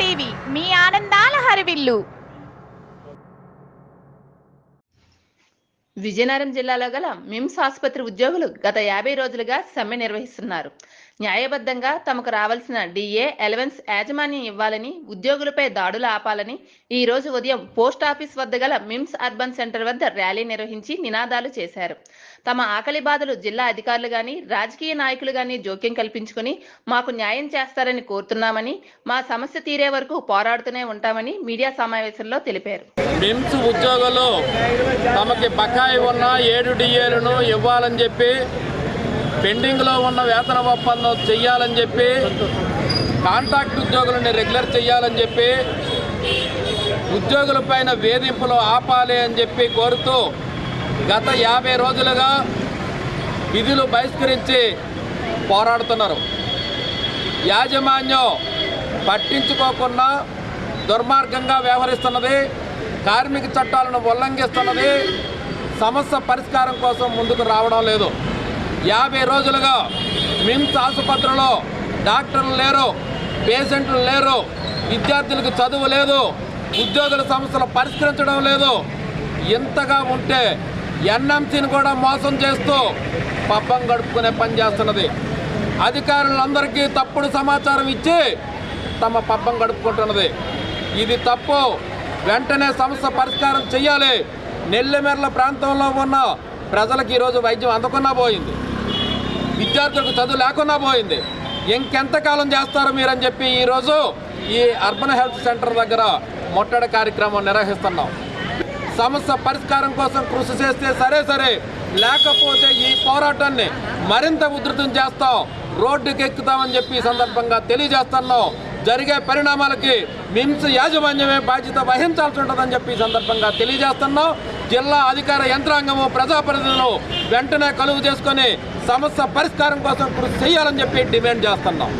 TV మీ ఆనందాల హరివిల్లు విజయనగరం జిల్లాలో గల మిమ్స్ ఆసుపత్రి ఉద్యోగులు గత యాభై రోజులుగా సమ్మె నిర్వహిస్తున్నారు. న్యాయబద్ధంగా తమకు రావాల్సిన డిఏ ఎలవెన్స్ యాజమాన్యం ఇవ్వాలని ఉద్యోగులపై దాడులు ఆపాలని ఈ రోజు ఉదయం పోస్ట్ ఆఫీస్ వద్ద గల మిమ్స్ అర్బన్ సెంటర్ వద్ద ర్యాలీ నిర్వహించి నినాదాలు చేశారు. తమ ఆకలి బాధలు జిల్లా అధికారులు గాని రాజకీయ నాయకులు గాని జోక్యం కల్పించుకుని మాకు న్యాయం చేస్తారని కోరుతున్నామని మా సమస్య తీరే వరకు పోరాడుతూనే ఉంటామని మీడియా సమావేశంలో తెలిపారు. మిమ్స్ ఉద్యోగులు తమకి బకాయి ఉన్న ఏడు డిఏలను ఇవ్వాలని చెప్పి పెండింగ్లో ఉన్న వేతన ఒప్పందం చెయ్యాలని చెప్పి కాంట్రాక్ట్ ఉద్యోగులని రెగ్యులర్ చేయాలని చెప్పి ఉద్యోగులపైన వేధింపులు ఆపాలి అని చెప్పి కోరుతూ గత యాభై రోజులుగా విధులు బహిష్కరించి పోరాడుతున్నారు. యాజమాన్యం పట్టించుకోకుండా దుర్మార్గంగా వ్యవహరిస్తున్నది కార్మిక చట్టాలను ఉల్లంఘిస్తున్నది సమస్య పరిష్కారం కోసం ముందుకు రావడం లేదు. యాభై రోజులుగా మిమ్స్ ఆసుపత్రిలో డాక్టర్లు లేరు పేషెంట్లు లేరు విద్యార్థులకు చదువు లేదు ఉద్యోగుల సమస్యలు పరిష్కరించడం లేదు. ఇంతగా ఉంటే ఎన్ఎంసీని కూడా మోసం చేస్తూ పబ్బం గడుపుకునే పని చేస్తున్నది. అధికారులందరికీ తప్పుడు సమాచారం ఇచ్చి తమ పబ్బం గడుపుకుంటున్నది. ఇది తప్పు. వెంటనే సమస్య పరిష్కారం చేయాలి నెల్లిమెర్ల ప్రాంతంలో ఉన్న ప్రజలకు ఈరోజు వైద్యం అందకుండా పోయింది. విద్యార్థులకు చదువు లేకుండా పోయింది. ఇంకెంతకాలం చేస్తారు మీరని చెప్పి ఈరోజు ఈ అర్బన్ హెల్త్ సెంటర్ దగ్గర ముట్టడి కార్యక్రమం నిర్వహిస్తున్నాం. సమస్య పరిష్కారం కోసం కృషి చేస్తే సరే సరే లేకపోతే ఈ పోరాటాన్ని మరింత ఉధృతం చేస్తాం రోడ్డుకి ఎక్కుతామని చెప్పి ఈ సందర్భంగా తెలియజేస్తున్నాం. జరిగే పరిణామాలకి మిమ్స్ యాజమాన్యమే బాధ్యత వహించాల్సి ఉంటుందని చెప్పి ఈ సందర్భంగా తెలియజేస్తున్నాం. జిల్లా అధికార యంత్రాంగము ప్రజాప్రతినిధులు వెంటనే కలుగు చేసుకొని సమస్య పరిష్కారం కోసం కృషి చేయాలని చెప్పి డిమాండ్ చేస్తున్నాం.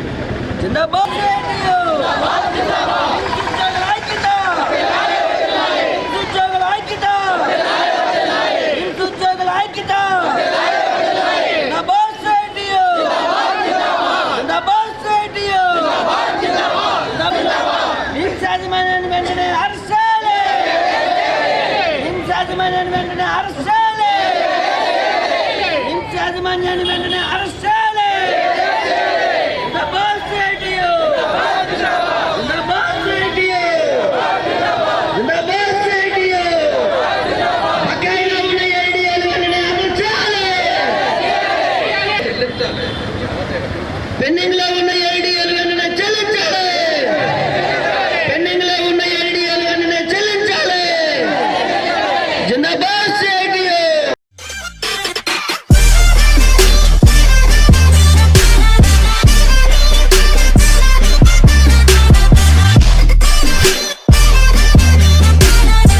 వెంటనే అరసాలి వెంటనే అరసాలి ఉన్న ఏడీఏలు వెంటనే అమర్చాలి పెండింగ్లో